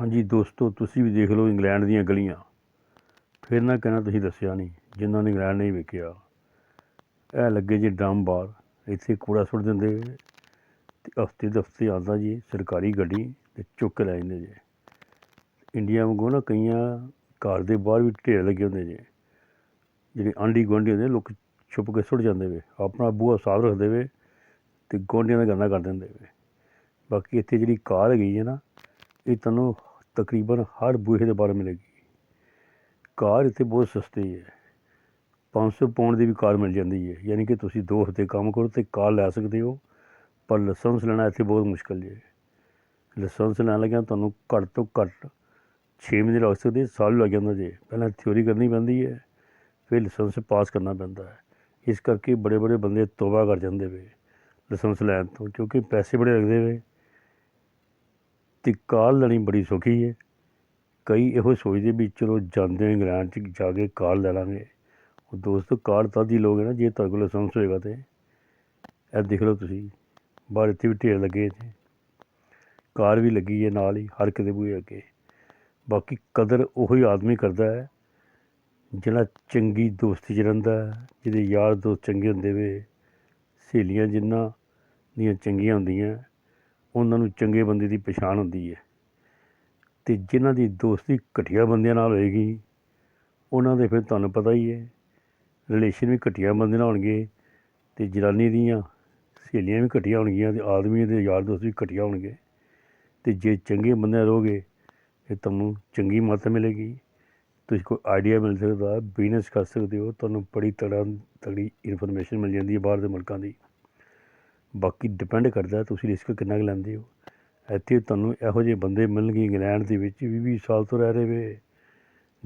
ਹਾਂਜੀ ਦੋਸਤੋ, ਤੁਸੀਂ ਵੀ ਦੇਖ ਲਓ ਇੰਗਲੈਂਡ ਦੀਆਂ ਗਲੀਆਂ। ਫਿਰ ਨਾ ਕਹਿਣਾ ਤੁਸੀਂ ਦੱਸਿਆ ਨਹੀਂ, ਜਿਨ੍ਹਾਂ ਨੇ ਇੰਗਲੈਂਡ ਨਹੀਂ ਵੇਖਿਆ। ਇਹ ਲੱਗੇ ਜੀ ਡਰਮ ਬਾਰ ਇੱਥੇ ਕੂੜਾ ਸੁੱਟ ਦਿੰਦੇ ਤੇ ਹਫ਼ਤੇ ਦਫਤੇ ਆਉਂਦਾ ਜੀ ਸਰਕਾਰੀ ਗੱਡੀ ਤੇ ਚੁੱਕ ਲੈ ਜਾਂਦੇ ਜੀ। ਇੰਡੀਆ ਵਾਂਗੂ ਨਾ ਕਈਆਂ ਘਰ ਦੇ ਬਾਹਰ ਵੀ ਢੇਰ ਲੱਗੇ ਹੁੰਦੇ ਜੀ। ਜਿਹੜੇ ਆਂਢੀ ਗੁਆਂਢੀ ਹੁੰਦੇ, ਲੋਕ ਛੁਪ ਕੇ ਸੁੱਟ ਜਾਂਦੇ ਵੇ, ਆਪਣਾ ਬੂਹਾ ਸਾਫ਼ ਰੱਖਦੇ ਵੇ ਤੇ ਗੁਆਂਢੀਆਂ ਦਾ ਗੰਦਾ ਕਰ ਦਿੰਦੇ ਵੇ। ਬਾਕੀ ਇੱਥੇ ਜਿਹੜੀ ਕਾਰ ਹੈਗੀ ਹੈ ਨਾ ਇਹ ਤੁਹਾਨੂੰ ਤਕਰੀਬਨ ਹਰ ਬੂਹੇ ਦੇ ਬਾਹਰ ਮਿਲੇਗੀ। ਕਾਰ ਇੱਥੇ ਬਹੁਤ ਸਸਤੀ ਹੈ। 500 ਪਾਉਂਡ ਦੀ ਵੀ ਕਾਰ ਮਿਲ ਜਾਂਦੀ ਹੈ। ਯਾਨੀ ਕਿ ਤੁਸੀਂ ਦੋ ਹਫ਼ਤੇ ਕੰਮ ਕਰੋ ਤੇ ਕਾਰ ਲੈ ਸਕਦੇ ਹੋ, ਪਰ ਲਾਇਸੈਂਸ ਲੈਣਾ ਇੱਥੇ ਬਹੁਤ ਮੁਸ਼ਕਲ ਜੇ ਲਾਇਸੈਂਸ ਲੈਣ ਲੱਗਿਆ ਤੁਹਾਨੂੰ ਘੱਟ ਤੋਂ ਘੱਟ 6 ਮਹੀਨੇ ਲੱਗ ਸਕਦੇ, ਸਾਲ ਲੱਗ ਜਾਂਦਾ ਜੇ। ਪਹਿਲਾਂ ਥਿਉਰੀ ਕਰਨੀ ਪੈਂਦੀ ਹੈ, ਫਿਰ ਲਾਇਸੈਂਸ ਪਾਸ ਕਰਨਾ ਪੈਂਦਾ ਹੈ। ਇਸ ਕਰਕੇ ਬੜੇ ਬੜੇ ਬੰਦੇ ਤੋਬਾ ਕਰ ਜਾਂਦੇ ਵੇ ਲਾਇਸੈਂਸ ਲੈਣ ਤੋਂ, ਕਿਉਂਕਿ ਪੈਸੇ ਬੜੇ ਲੱਗਦੇ ਵੇ। ਤੇ ਕਾਰ ਲੈਣੀ ਬੜੀ ਸੌਖੀ ਹੈ ਕਈ ਇਹੋ ਸੋਚਦੇ ਵੀ ਚਲੋ ਜਾਂਦੇ ਹਾਂ ਇੰਗਲੈਂਡ 'ਚ ਜਾ ਕੇ ਕਾਰ ਲੈ ਲਾਂਗੇ। ਉਹ ਦੋਸਤੋ ਕਾਰ ਤਦ ਹੀ ਲੋਗੇ ਨਾ ਜੇ ਤੁਹਾਡੇ ਕੋਲ ਲਾਇਸੈਂਸ ਹੋਏਗਾ ਤੇ। ਇਹ ਦੇਖ ਲਓ ਤੁਸੀਂ, ਬਾਹਰ ਇੱਥੇ ਵੀ ਢੇਰ ਲੱਗੇ ਇੱਥੇ। ਕਾਰ ਵੀ ਲੱਗੀ ਹੈ ਨਾਲ ਹੀ, ਹਰ ਕਿਤੇ ਬੂਹੇ ਅੱਗੇ। ਬਾਕੀ ਕਦਰ ਉਹੀ ਆਦਮੀ ਕਰਦਾ ਹੈ, ਜਿਹੜਾ ਚੰਗੀ ਦੋਸਤੀ 'ਚ ਰਹਿੰਦਾ ਜਿਹਦੇ ਯਾਰ ਦੋਸਤ ਚੰਗੇ ਹੁੰਦੇ ਵੇ, ਸਹੇਲੀਆਂ ਜਿਨ੍ਹਾਂ ਦੀਆਂ ਚੰਗੀਆਂ ਹੁੰਦੀਆਂ। ਉਹਨਾਂ ਨੂੰ ਚੰਗੇ ਬੰਦੇ ਦੀ ਪਛਾਣ ਹੁੰਦੀ ਹੈ। ਤੇ ਜਿਨ੍ਹਾਂ ਦੀ ਦੋਸਤੀ ਘਟੀਆ ਬੰਦਿਆਂ ਨਾਲ ਹੋਏਗੀ, ਉਹਨਾਂ ਦੇ ਫਿਰ ਤੁਹਾਨੂੰ ਪਤਾ ਹੀ ਹੈ ਰਿਲੇਸ਼ਨ ਵੀ ਘਟੀਆ ਬੰਦੇ ਨਾਲ ਹੋਣਗੇ ਤੇ ਜਨਾਨੀ ਦੀਆਂ ਸਹੇਲੀਆਂ ਵੀ ਘਟੀਆ ਹੋਣਗੀਆਂ ਤੇ ਆਦਮੀ ਦੇ ਯਾਰ ਦੋਸਤ ਵੀ ਘਟੀਆ ਹੋਣਗੇ। ਤੇ ਜੇ ਚੰਗੇ ਬੰਦੇ ਨਾਲ ਰਹੋਗੇ ਤੇ ਤੁਹਾਨੂੰ ਚੰਗੀ ਮੱਤ ਮਿਲੇਗੀ। ਤੁਸੀਂ ਕੋਈ ਆਈਡੀਆ ਮਿਲ ਸਕਦਾ ਬਿਜ਼ਨਸ ਕਰ ਸਕਦੇ ਹੋ, ਤੁਹਾਨੂੰ ਬੜੀ ਤੜਾ ਤਗੜੀ ਇਨਫੋਰਮੇਸ਼ਨ ਮਿਲ ਜਾਂਦੀ ਹੈ ਬਾਹਰ ਦੇ ਮੁਲਕਾਂ ਦੀ। ਬਾਕੀ ਡਿਪੈਂਡ ਕਰਦਾ ਤੁਸੀਂ ਰਿਸਕ ਕਿੰਨਾ ਕੁ ਲੈਂਦੇ ਹੋ। ਇੱਥੇ ਤੁਹਾਨੂੰ ਇਹੋ ਜਿਹੇ ਬੰਦੇ ਮਿਲਣਗੇ ਇੰਗਲੈਂਡ ਦੇ ਵਿੱਚ ਵੀਹ ਵੀਹ ਸਾਲ ਤੋਂ ਰਹਿ ਰਹੇ ਵੇ।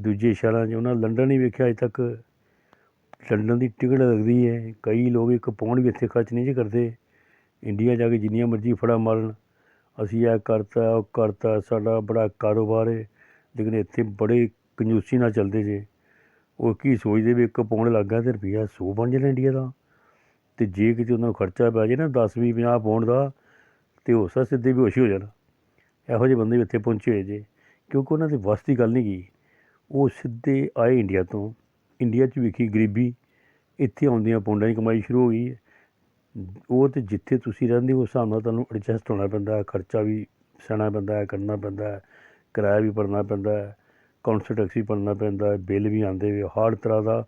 ਦੂਜੇ ਸ਼ਹਿਰਾਂ 'ਚ ਉਹਨਾਂ ਲੰਡਨ ਹੀ ਵੇਖਿਆ ਅਜੇ ਤੱਕ। ਲੰਡਨ ਦੀ ਟਿਕਟ ਲੱਗਦੀ ਹੈ। ਕਈ ਲੋਕ ਇੱਕ ਪੌਂਡ ਵੀ ਇੱਥੇ ਖਰਚ ਨਹੀਂ ਜੀ ਕਰਦੇ। ਇੰਡੀਆ ਜਾ ਕੇ ਜਿੰਨੀਆਂ ਮਰਜ਼ੀ ਫੜਾ ਮਾਰਨ। ਅਸੀਂ ਇਹ ਕਰਤਾ, ਉਹ ਕਰਤਾ, ਸਾਡਾ ਬੜਾ ਕਾਰੋਬਾਰ ਹੈ। ਲੇਕਿਨ ਇੱਥੇ ਬੜੇ ਕੰਜੂਸੀ ਨਾਲ ਚੱਲਦੇ ਜੇ। ਉਹ ਕੀ ਸੋਚਦੇ ਵੀ ਇੱਕ ਪੌਂਡ ਲੱਗਾ ਤੇ ਰੁਪਈਆ 100 ਬਣ ਜਾਣਾ ਇੰਡੀਆ ਦਾ। ਤੇ ਜੇ ਕਿਤੇ ਉਹਨਾਂ ਨੂੰ ਖਰਚਾ ਪੈ ਜੇ ਨਾ 10 ਵੀਹ 50 ਪਾਉਣ ਦਾ, ਤੇ ਹੋ ਸਕਦਾ ਸਿੱਧੇ ਵੀ ਹੋਸ਼ੀ ਹੋ ਜਾਣ। ਇਹੋ ਜਿਹੇ ਬੰਦੇ ਵੀ ਇੱਥੇ ਪਹੁੰਚੇ ਹੋਏ ਜੇ, ਕਿਉਂਕਿ ਉਹਨਾਂ ਦੇ ਵੱਸ ਦੀ ਗੱਲ ਨਹੀਂ ਗਈ ਉਹ ਸਿੱਧੇ ਆਏ ਇੰਡੀਆ ਤੋਂ। ਇੰਡੀਆ 'ਚ ਵੇਖੀ ਗਰੀਬੀ, ਇੱਥੇ ਆਉਂਦੀਆਂ ਪੌਂਡਾਂ ਦੀ ਕਮਾਈ ਸ਼ੁਰੂ ਹੋ ਗਈ ਹੈ। ਉਹ ਤੇ ਜਿੱਥੇ ਤੁਸੀਂ ਰਹਿੰਦੇ ਹੋ, ਉਸ ਹਿਸਾਬ ਨਾਲ ਤੁਹਾਨੂੰ ਐਡਜਸਟ ਹੋਣਾ ਪੈਂਦਾ ਖਰਚਾ ਵੀ ਸਹਿਣਾ ਪੈਂਦਾ ਕਰਨਾ ਪੈਂਦਾ ਕਿਰਾਇਆ ਵੀ ਭਰਨਾ ਪੈਂਦਾ ਹੈ ਕਾਉਂਸਲ ਟੈਕਸ ਵੀ ਭਰਨਾ ਪੈਂਦਾ ਬਿੱਲ ਵੀ ਆਉਂਦੇ ਵੇ ਹਰ ਤਰ੍ਹਾਂ ਦਾ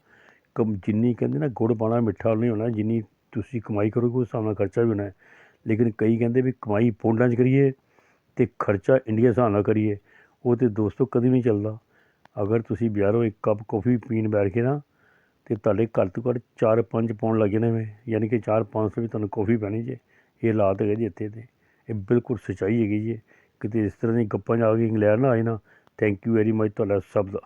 ਕਮ ਜਿੰਨੀ ਕਹਿੰਦੇ ਨਾ ਗੁੜ ਪਾਣਾ ਮਿੱਠਾ ਨਹੀਂ ਹੋਣਾ, ਜਿੰਨੀ ਤੁਸੀਂ ਕਮਾਈ ਕਰੋਗੇ, ਉਸ ਹਿਸਾਬ ਨਾਲ ਖਰਚਾ ਵੀ ਹੋਣਾ ਹੈ। ਲੇਕਿਨ ਕਈ ਕਹਿੰਦੇ ਵੀ ਕਮਾਈ ਪੌਂਡਾਂ 'ਚ ਕਰੀਏ ਤੇ ਖਰਚਾ ਇੰਡੀਆ ਹਿਸਾਬ ਨਾਲ ਕਰੀਏ, ਉਹ ਤੇ ਦੋਸਤੋ ਕਦੀ ਨਹੀਂ ਚੱਲਦਾ। ਅਗਰ ਤੁਸੀਂ ਬਾਜ਼ਾਰੋਂ ਇੱਕ ਕੱਪ ਕੌਫੀ ਪੀਣ ਬੈਠ ਕੇ ਨਾ, ਤੇ ਤੁਹਾਡੇ ਘੱਟ ਤੋਂ ਘੱਟ 4-5 ਪਾਉਣ ਲੱਗੇ ਨੇ ਵੇ, ਯਾਨੀ ਕਿ 4-500 ਵੀ ਤੁਹਾਨੂੰ ਕੌਫੀ ਪੈਣੀ ਜੇ, ਇਹ ਹਾਲਾਤ ਹੈਗੇ ਜੀ ਇੱਥੇ ਦੇ। ਇਹ ਬਿਲਕੁਲ ਸੱਚਾਈ ਹੈਗੀ ਜੀ। ਕਿਤੇ ਇਸ ਤਰ੍ਹਾਂ ਦੀ ਗੱਪਾਂ 'ਚ ਆ ਕੇ ਇੰਗਲੈਂਡ ਨਾ ਆਏ ਨਾ ਥੈਂਕ ਯੂ ਵੈਰੀ ਮਚ ਤੁਹਾਡਾ ਸਭ ਦਾ।